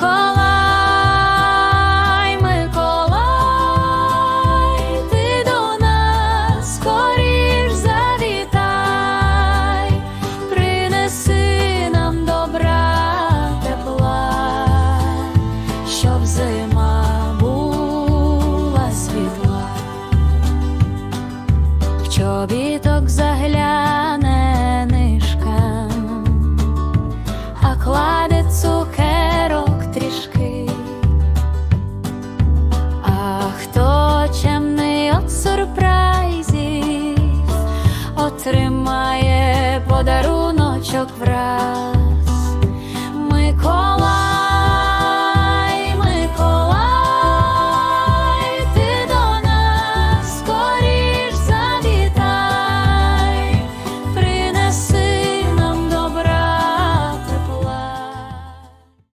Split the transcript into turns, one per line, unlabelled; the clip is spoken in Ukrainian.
Миколай, Миколай, ти до нас скоріш завітай, принеси нам добра тепла, щоб зима була світла. плачемний от сюрпризів, отримає подаруночок враз.